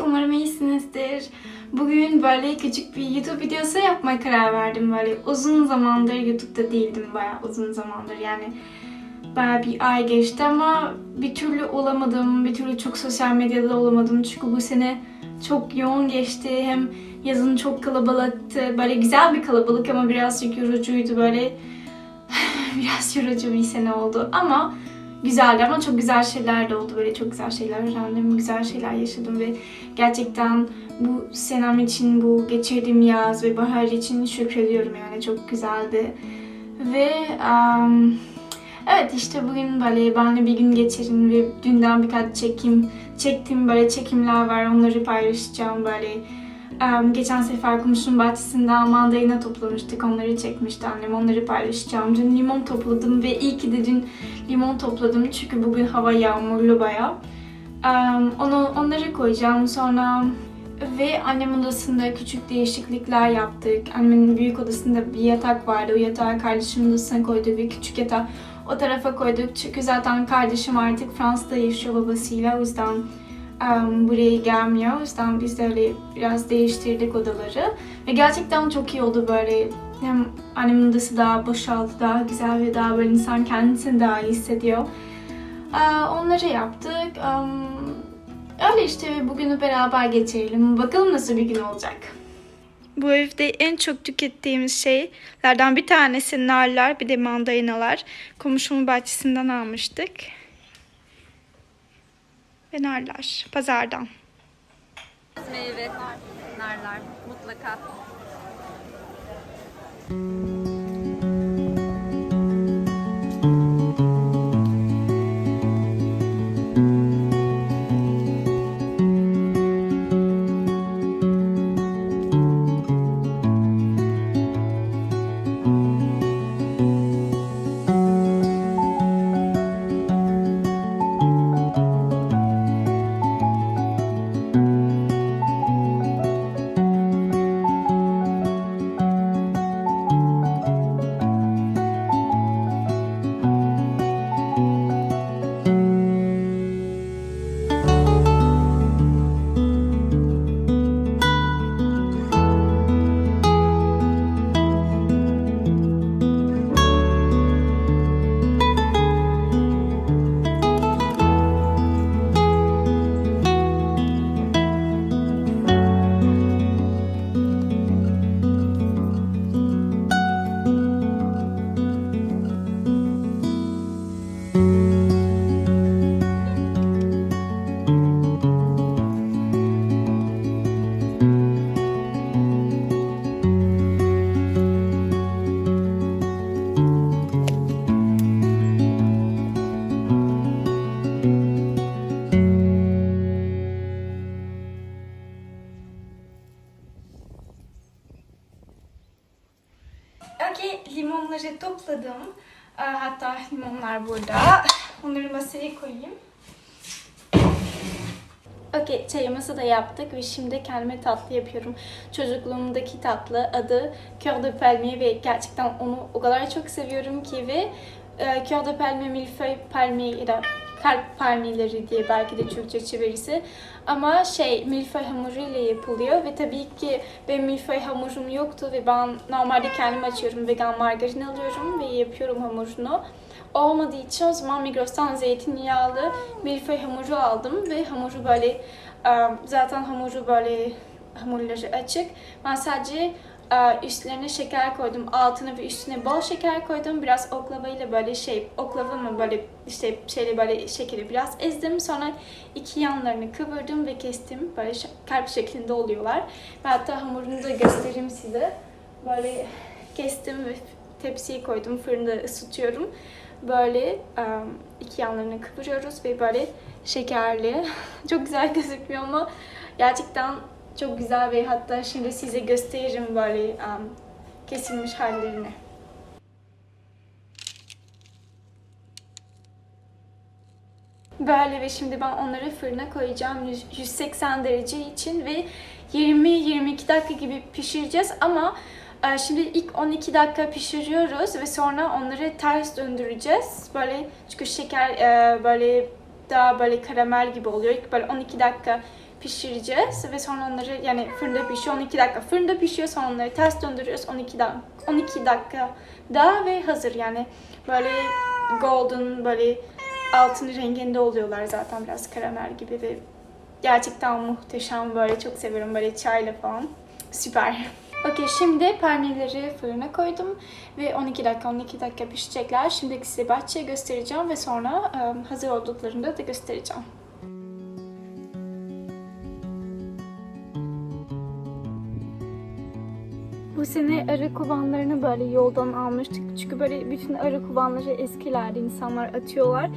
Umarım iyisinizdir. Bugün böyle küçük bir YouTube videosu yapmaya karar verdim. Böyle uzun zamandır YouTube'da değildim bayağı uzun zamandır yani. Bayağı bir ay geçti ama bir türlü olamadım. Bir türlü çok sosyal medyada olamadım. Çünkü bu sene çok yoğun geçti. Hem yazın çok kalabalıktı. Böyle güzel bir kalabalık ama birazcık yorucuydu. Böyle biraz yorucu bir sene oldu. Ama güzeldi ama çok güzel şeyler de oldu. Böyle çok güzel şeyler öğrendim, güzel şeyler yaşadım ve gerçekten bu senem için, bu geçirdiğim yaz ve bahar için şükrediyorum yani çok güzeldi. Ve um, evet işte bugün böyle benle bir gün geçirin ve dünden birkaç çekim çektim böyle çekimler var onları paylaşacağım böyle. Geçen sefer komşunun bahçesinden mandalina toplamıştık. Onları çekmişti annem. Onları paylaşacağım. Dün limon topladım ve iyi ki de dün limon topladım. Çünkü bugün hava yağmurlu baya. Um, onu, onları koyacağım. Sonra ve annemin odasında küçük değişiklikler yaptık. Annemin büyük odasında bir yatak vardı. O yatağı kardeşimin odasına koydu. Bir küçük yatak o tarafa koyduk. Çünkü zaten kardeşim artık Fransa'da yaşıyor babasıyla. O yüzden um, buraya gelmiyor. O yüzden biz de öyle biraz değiştirdik odaları. Ve gerçekten çok iyi oldu böyle. Hem annemin odası daha boşaldı, daha güzel ve daha böyle insan kendisini daha iyi hissediyor. Aa, onları yaptık. Um, öyle işte bugünü beraber geçirelim. Bakalım nasıl bir gün olacak. Bu evde en çok tükettiğimiz şeylerden bir tanesi narlar, bir de mandalinalar. Komşumun bahçesinden almıştık. Ve narlar, pazardan. Meyve, narlar mutlaka. Okey, Masaya koyayım. Okey, çayımızı da yaptık ve şimdi kendime tatlı yapıyorum. Çocukluğumdaki tatlı adı Cœur de Palmier ve gerçekten onu o kadar çok seviyorum ki ve e, Cœur de Palmier, Millefeuille Palmier kalp palmiyeleri diye belki de Türkçe çevirisi. Ama şey milföy hamuru ile yapılıyor ve tabii ki benim milföy hamurum yoktu ve ben normalde kendim açıyorum vegan margarin alıyorum ve yapıyorum hamurunu. Olmadığı için o zaman Migros'tan zeytinyağlı milföy hamuru aldım ve hamuru böyle zaten hamuru böyle hamurları açık. Ben sadece üstlerine şeker koydum. Altına ve üstüne bol şeker koydum. Biraz oklavayla böyle şey, oklava mı böyle işte şeyle böyle şekeri biraz ezdim. Sonra iki yanlarını kıvırdım ve kestim. Böyle kalp şeklinde oluyorlar. Ve hatta hamurunu da göstereyim size. Böyle kestim ve tepsiye koydum. Fırında ısıtıyorum. Böyle iki yanlarını kıvırıyoruz ve böyle şekerli. Çok güzel gözükmüyor ama gerçekten çok güzel ve hatta şimdi size gösteririm böyle kesilmiş hallerini. Böyle ve şimdi ben onları fırına koyacağım 100 180 derece için ve 20-22 dakika gibi pişireceğiz ama şimdi ilk 12 dakika pişiriyoruz ve sonra onları ters döndüreceğiz. Böyle çünkü şeker e, böyle daha böyle karamel gibi oluyor. İlk böyle 12 dakika pişireceğiz ve sonra onları yani fırında pişiyor 12 dakika fırında pişiyor sonra onları ters döndürüyoruz 12 dakika 12 dakika daha ve hazır yani böyle golden böyle altın renginde oluyorlar zaten biraz karamel gibi ve gerçekten muhteşem böyle çok seviyorum böyle çayla falan süper. Okey şimdi perneleri fırına koydum ve 12 dakika 12 dakika pişecekler. Şimdi size bahçeyi göstereceğim ve sonra e, hazır olduklarında da göstereceğim. Bu sene arı kovanlarını böyle yoldan almıştık. Çünkü böyle bütün arı kovanları eskilerdi. insanlar atıyorlar.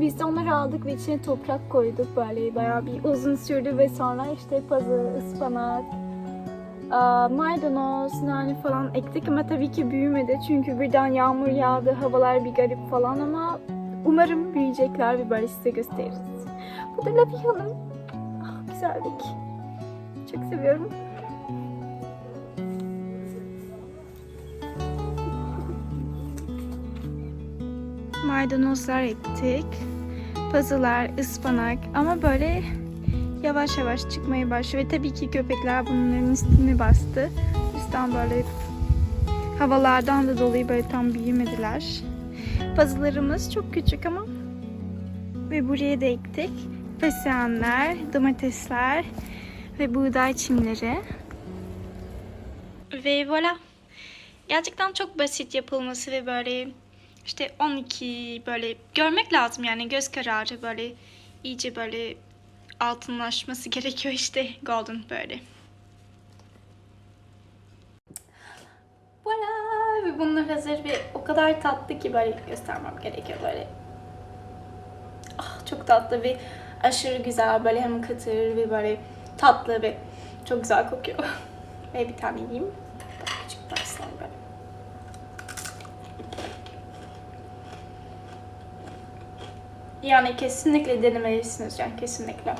Biz de onları aldık ve içine toprak koyduk. Böyle bayağı bir uzun sürdü ve sonra işte pazı, ıspanak, maydanoz, nane falan ektik ama tabii ki büyümedi. Çünkü birden yağmur yağdı, havalar bir garip falan ama umarım büyüyecekler ve böyle size gösteririz. Bu da Lavi Hanım. Ah, güzellik. Çok seviyorum. Maydanozlar ektik. Pazılar, ıspanak ama böyle yavaş yavaş çıkmaya başlıyor. Ve tabii ki köpekler bunların üstünü bastı. Üstten böyle havalardan da dolayı böyle tam büyümediler. Pazılarımız çok küçük ama ve buraya da ektik. Fesleğenler, domatesler ve buğday çimleri. Ve voilà. Gerçekten çok basit yapılması ve böyle işte 12 böyle görmek lazım yani göz kararı böyle iyice böyle altınlaşması gerekiyor işte golden böyle. Voilà ve bunlar hazır ve o kadar tatlı ki böyle göstermem gerekiyor böyle. Ah çok tatlı ve aşırı güzel böyle hem kıtır ve böyle tatlı ve çok güzel kokuyor. ve bir tane yiyeyim. Küçük parçalar böyle. Yani kesinlikle denemelisiniz yani kesinlikle.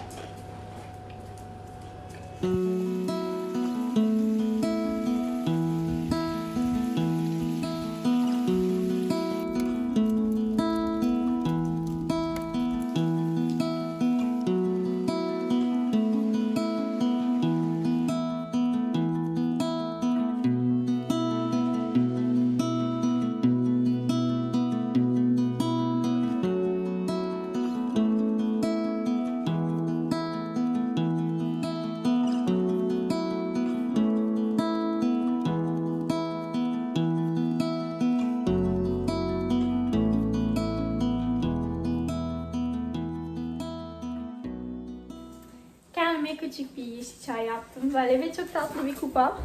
Yaptım böyle ve çok tatlı bir kupa.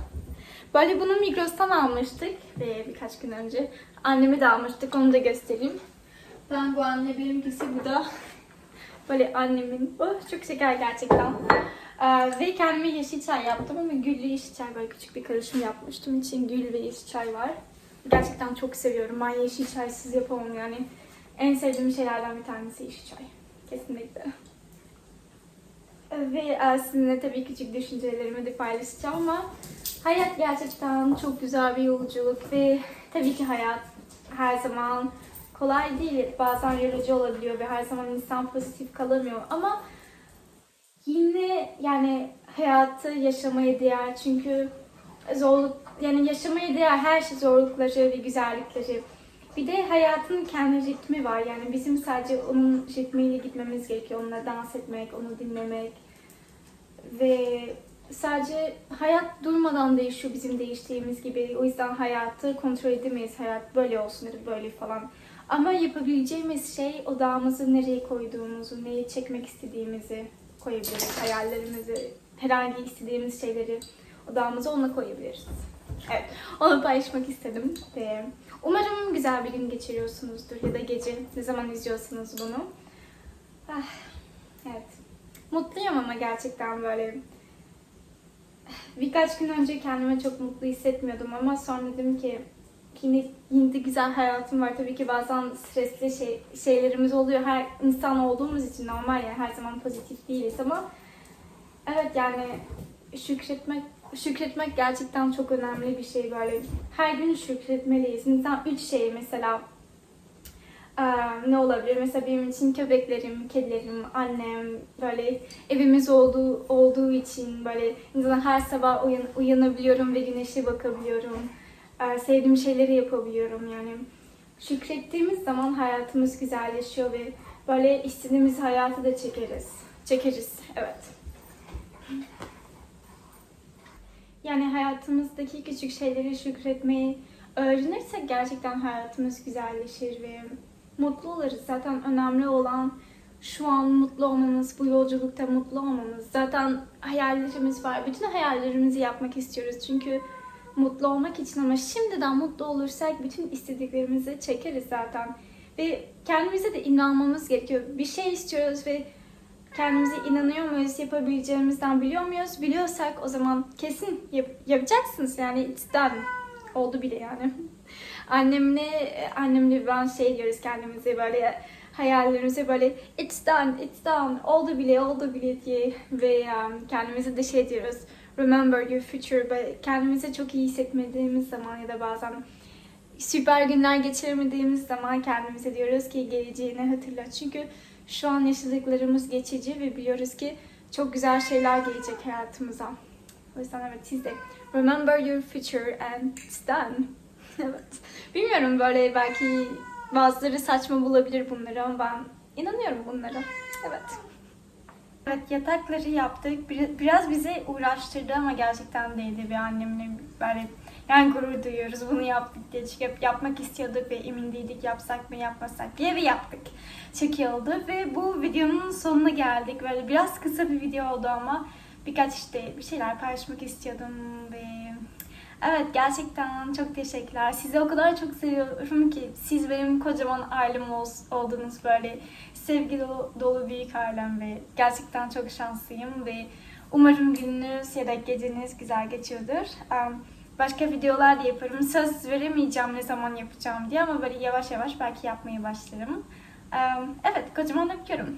Böyle bunu Migros'tan almıştık ve birkaç gün önce annemi de almıştık onu da göstereyim. Ben bu anne benimkisi bu da böyle annemin. Oh, çok şeker gerçekten. Ee, ve kendime yeşil çay yaptım ama güllü yeşil çay böyle küçük bir karışım yapmıştım. İçin gül ve yeşil çay var. Gerçekten çok seviyorum. Ben yeşil çaysız yapamam yani. En sevdiğim şeylerden bir tanesi yeşil çay. Kesinlikle. Ve e, sizinle tabii küçük düşüncelerimi de paylaşacağım ama hayat gerçekten çok güzel bir yolculuk ve tabii ki hayat her zaman kolay değil. Bazen yorucu olabiliyor ve her zaman insan pozitif kalamıyor ama yine yani hayatı yaşamaya değer çünkü zorluk yani yaşamaya değer her şey zorlukları ve güzellikleri. Bir de hayatın kendi ritmi var. Yani bizim sadece onun ritmiyle gitmemiz gerekiyor. Onunla dans etmek, onu dinlemek. Ve sadece hayat durmadan değişiyor bizim değiştiğimiz gibi. O yüzden hayatı kontrol edemeyiz. Hayat böyle olsun da böyle falan. Ama yapabileceğimiz şey odağımızı nereye koyduğumuzu, neyi çekmek istediğimizi koyabiliriz. Hayallerimizi, herhangi istediğimiz şeyleri odağımıza ona koyabiliriz. Evet, onu paylaşmak istedim. Ve umarım güzel bir gün geçiriyorsunuzdur ya da gece ne zaman izliyorsanız bunu. Ah, evet. Mutluyum ama gerçekten böyle. Birkaç gün önce kendime çok mutlu hissetmiyordum ama sonra dedim ki yine, yine de güzel hayatım var. Tabii ki bazen stresli şey, şeylerimiz oluyor. Her insan olduğumuz için normal yani her zaman pozitif değiliz ama evet yani şükretmek şükretmek gerçekten çok önemli bir şey böyle. Her gün şükretmeliyiz. İnsan üç şey mesela Ne olabilir? Mesela benim için köpeklerim, kedilerim, annem, böyle evimiz olduğu olduğu için böyle insanlar her sabah uyan, uyanabiliyorum ve güneşe bakabiliyorum. Sevdiğim şeyleri yapabiliyorum yani. Şükrettiğimiz zaman hayatımız güzelleşiyor ve böyle istediğimiz hayatı da çekeriz. Çekeriz, evet. Yani hayatımızdaki küçük şeyleri şükretmeyi öğrenirsek gerçekten hayatımız güzelleşir ve mutlu oluruz. Zaten önemli olan şu an mutlu olmamız, bu yolculukta mutlu olmamız. Zaten hayallerimiz var. Bütün hayallerimizi yapmak istiyoruz. Çünkü mutlu olmak için ama şimdiden mutlu olursak bütün istediklerimizi çekeriz zaten. Ve kendimize de inanmamız gerekiyor. Bir şey istiyoruz ve kendimize inanıyor muyuz, yapabileceğimizden biliyor muyuz? Biliyorsak o zaman kesin yap- yapacaksınız yani done. Oldu bile yani. Annemle, annemle ben şey diyoruz kendimize böyle hayallerimize böyle it's done, it's done, oldu bile, oldu bile diye ve um, kendimize de şey diyoruz remember your future böyle kendimize çok iyi hissetmediğimiz zaman ya da bazen süper günler geçiremediğimiz zaman kendimize diyoruz ki geleceğini hatırla. Çünkü şu an yaşadıklarımız geçici ve biliyoruz ki çok güzel şeyler gelecek hayatımıza. O yüzden evet siz de remember your future and it's done. evet. Bilmiyorum böyle belki bazıları saçma bulabilir bunları ama ben inanıyorum bunlara. Evet. Evet yatakları yaptık. Bir- Biraz bize uğraştırdı ama gerçekten değdi bir annemle böyle yani gurur duyuyoruz bunu yaptık diye hep yapmak istiyorduk ve emin değildik yapsak mı yapmasak diye ve yaptık. Çok iyi oldu ve bu videonun sonuna geldik. Böyle biraz kısa bir video oldu ama birkaç işte bir şeyler paylaşmak istiyordum ve Evet gerçekten çok teşekkürler. Sizi o kadar çok seviyorum ki siz benim kocaman ailem ol- oldunuz böyle sevgi dolu, dolu büyük ailem ve gerçekten çok şanslıyım ve umarım gününüz ya da geceniz güzel geçiyordur. Başka videolar da yaparım. Söz veremeyeceğim ne zaman yapacağım diye ama böyle yavaş yavaş belki yapmaya başlarım. Evet kocaman öpüyorum.